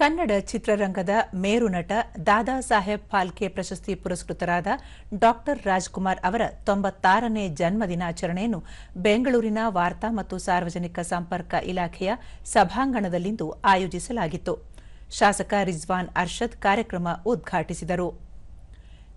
ಕನ್ನಡ ಚಿತ್ರರಂಗದ ಮೇರು ನಟ ದಾದಾ ಸಾಹೇಬ್ ಫಾಲ್ಕೆ ಪ್ರಶಸ್ತಿ ಪುರಸ್ಕೃತರಾದ ಡಾಕ್ಟರ್ ರಾಜ್ಕುಮಾರ್ ಅವರ ತೊಂಬತ್ತಾರನೇ ಜನ್ಮದಿನಾಚರಣೆಯನ್ನು ಬೆಂಗಳೂರಿನ ವಾರ್ತಾ ಮತ್ತು ಸಾರ್ವಜನಿಕ ಸಂಪರ್ಕ ಇಲಾಖೆಯ ಸಭಾಂಗಣದಲ್ಲಿಂದು ಆಯೋಜಿಸಲಾಗಿತ್ತು. ಶಾಸಕ ರಿಜ್ವಾನ್ ಅರ್ಷದ್ ಕಾರ್ಯಕ್ರಮ ಉದ್ಘಾಟಿಸಿದರು.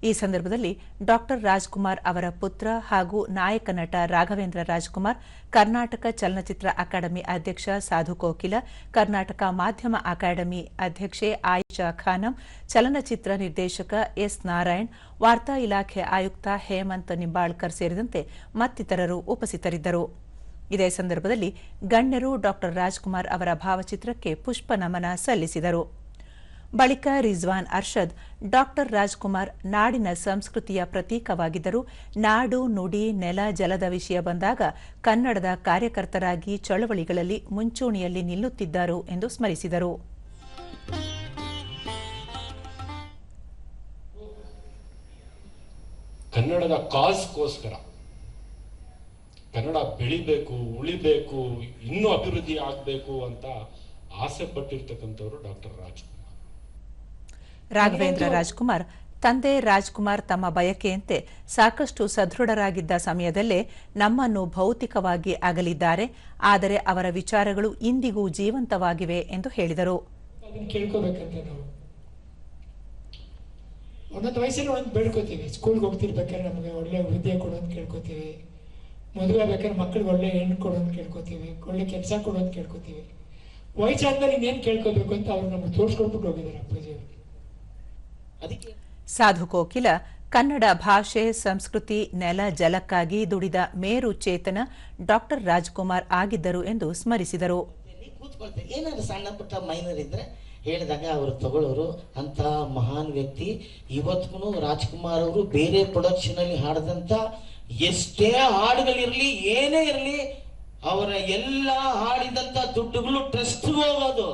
ಈ ಸಂದರ್ಭದಲ್ಲಿ ಡಾಕ್ಟರ್ ರಾಜ್ಕುಮಾರ್ ಅವರ ಪುತ್ರ ಹಾಗೂ ನಾಯಕ ನಟ ರಾಘವೇಂದ್ರ ರಾಜ್ಕುಮಾರ್, ಕರ್ನಾಟಕ ಚಲನಚಿತ್ರ ಅಕಾಡೆಮಿ ಅಧ್ಯಕ್ಷ ಸಾಧು ಕೋಕಿಲ, ಕರ್ನಾಟಕ ಮಾಧ್ಯಮ ಅಕಾಡೆಮಿ ಅಧ್ಯಕ್ಷೆ ಆಯಿಷಾ ಖಾನಂ, ಚಲನಚಿತ್ರ ನಿರ್ದೇಶಕ ಎಸ್ ನಾರಾಯಣ್, ವಾರ್ತಾ ಇಲಾಖೆ ಆಯುಕ್ತ ಹೇಮಂತ್ ನಿಂಬಾಳ್ಕರ್ ಸೇರಿದಂತೆ ಮತ್ತಿತರರು ಉಪಸ್ಥಿತರಿದ್ದರು. ಇದೇ ಸಂದರ್ಭದಲ್ಲಿ ಗಣ್ಯರು ಡಾಕ್ಟರ್ ರಾಜ್ಕುಮಾರ್ ಅವರ ಭಾವಚಿತ್ರಕ್ಕೆ ಪುಷ್ಪ ನಮನ ಸಲ್ಲಿಸಿದರು. ಬಳಿಕ ರಿಜ್ವಾನ್ ಅರ್ಷದ್, ಡಾಕ್ಟರ್ ರಾಜ್ಕುಮಾರ್ ನಾಡಿನ ಸಂಸ್ಕೃತಿಯ ಪ್ರತೀಕವಾಗಿದ್ದರು ನಾಡು, ನುಡಿ, ನೆಲ, ಜಲದ ವಿಷಯ ಬಂದಾಗ ಕನ್ನಡದ ಕಾರ್ಯಕರ್ತರಾಗಿ ಚಳವಳಿಗಳಲ್ಲಿ ಮುಂಚೂಣಿಯಲ್ಲಿ ನಿಲ್ಲುತ್ತಿದ್ದರು ಎಂದು ಸ್ಮರಿಸಿದರು. ಕನ್ನಡದ ಕಾಸ್ಗೋಸ್ಕರ ಕನ್ನಡ ಬೆಳಿಬೇಕು, ಉಳಿಬೇಕು, ಇನ್ನೂ ಅಭಿವೃದ್ಧಿ ಆಗಬೇಕು ಅಂತ ಆಸೆ ಪಟ್ಟಿರ್ತಕ್ಕಂಥವ್ರು ಡಾಕ್ಟರ್ ರಾಜ್ಕುಮಾರ್. ರಾಘವೇಂದ್ರ ರಾಜ್ಕುಮಾರ್ ತಂದೆ ರಾಜ್ಕುಮಾರ್ ತಮ್ಮ ಬಯಕೆಯಂತೆ ಸಾಕಷ್ಟು ಸದೃಢರಾಗಿದ್ದ ಸಮಯದಲ್ಲೇ ನಮ್ಮನ್ನು ಭೌತಿಕವಾಗಿ ಅಗಲಿದ್ದಾರೆ. ಆದರೆ ಅವರ ವಿಚಾರಗಳು ಇಂದಿಗೂ ಜೀವಂತವಾಗಿವೆ ಎಂದು ಹೇಳಿದರು. ಒಂದೊಂದು ವಯಸ್ಸಲ್ಲಿ ಒಂದು ಬೇಡ್ಕೋತೀವಿ. ಸ್ಕೂಲ್ಗೆ ಹೋಗ್ತಿರ್ಬೇಕಾದ್ರೆ ನಮಗೆ ಒಳ್ಳೆ ವಿದ್ಯೆ ಕೊಡು ಅಂತ ಕೇಳ್ಕೊತೀವಿ. ಮದುವೆ ಬೇಕಾದ್ರೆ ಮಕ್ಳಿಗೆ ಒಳ್ಳೆ ಹೆಣ್ಣು ಕೊಡು ಅಂತ ಕೇಳ್ಕೊತೀವಿ. ಒಳ್ಳೆ ಕೆಲಸ ಕೊಡು ಅಂತ ಕೇಳ್ಕೊತೀವಿ. ವಯಸ್ಸಾದ್ಮೇಲೆ ಇನ್ನೇನು ಕೇಳ್ಕೋಬೇಕು ಅಂತ ಅವ್ರು ನಮ್ಗೆ ತೋರಿಸ್ಕೊಟ್ಬಿಟ್ಟು ಹೋಗಿದ್ದಾರೆ ಅಪ್ಪಾಜಿಯವರು. ಸಾಧು ಕೋಕಿಲ ಕನ್ನಡ ಭಾಷೆ ಸಂಸ್ಕೃತಿ ನೆಲ ಜಲಕ್ಕಾಗಿ ದುಡಿದ ಮೇರು ಚೇತನ ಡಾಕ್ಟರ್ ರಾಜ್ಕುಮಾರ್ ಆಗಿದ್ದರು ಎಂದು ಸ್ಮರಿಸಿದರು. ಏನಾದ್ರು ಸಣ್ಣ ಪುಟ್ಟ ಮೈನರ್ ಇದ್ರೆ ಹೇಳಿದಾಗ ಅವರು ತಗೊಳ್ಳೋರು ಅಂತ ಮಹಾನ್ ವ್ಯಕ್ತಿ. ಇವತ್ತಿಗೂ ರಾಜ್ಕುಮಾರ್ ಅವರು ಬೇರೆ ಪ್ರೊಡಕ್ಷನ್ ಅಲ್ಲಿ ಹಾಡದಂತ ಎಷ್ಟೇ ಹಾಡುಗಳಿರಲಿ ಏನೇ ಇರಲಿ ಅವರ ಎಲ್ಲ ಹಾಡಿದಂತ ದುಡ್ಡುಗಳು ಟ್ರಸ್ಟ್ ಹೋಗೋದು.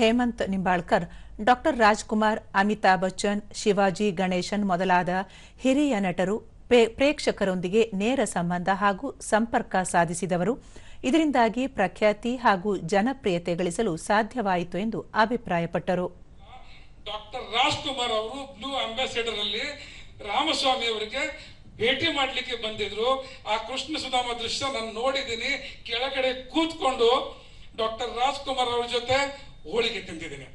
ಹೇಮಂತ್ ನಿಂಬಾಳ್ಕರ್ ಡಾಕ್ಟರ್ ರಾಜ್ಕುಮಾರ್, ಅಮಿತಾಬ್ ಬಚ್ಚನ್, ಶಿವಾಜಿ ಗಣೇಶನ್ ಮೊದಲಾದ ಹಿರಿಯ ನಟರು ಪ್ರೇಕ್ಷಕರೊಂದಿಗೆ ನೇರ ಸಂಬಂಧ ಹಾಗೂ ಸಂಪರ್ಕ ಸಾಧಿಸಿದವರು. ಇದರಿಂದಾಗಿ ಪ್ರಖ್ಯಾತಿ ಹಾಗೂ ಜನಪ್ರಿಯತೆ ಗಳಿಸಲು ಸಾಧ್ಯವಾಯಿತು ಎಂದು ಅಭಿಪ್ರಾಯಪಟ್ಟರು. ಡಾಕ್ಟರ್ ರಾಜ್ಕುಮಾರ್ ಅವರು ಬ್ಲೂ ಅಂಬಾಸಿಡರ್ ಅಲ್ಲಿ ರಾಮಸ್ವಾಮಿ ಅವರಿಗೆ ಭೇಟಿ ಮಾಡ್ಲಿಕ್ಕೆ ಬಂದಿದ್ರು. ಆ ಕೃಷ್ಣ ಸುಧಾಮ ದೃಶ್ಯ ನಾನು ನೋಡಿದ್ದೀನಿ. ಕೆಳಗಡೆ ಕೂತ್ಕೊಂಡು ಡಾಕ್ಟರ್ ರಾಜ್ಕುಮಾರ್ ಅವ್ರ ಜೊತೆ ಹೋಳಿಗೆ ತಿಂದಿದ್ದೀನಿ.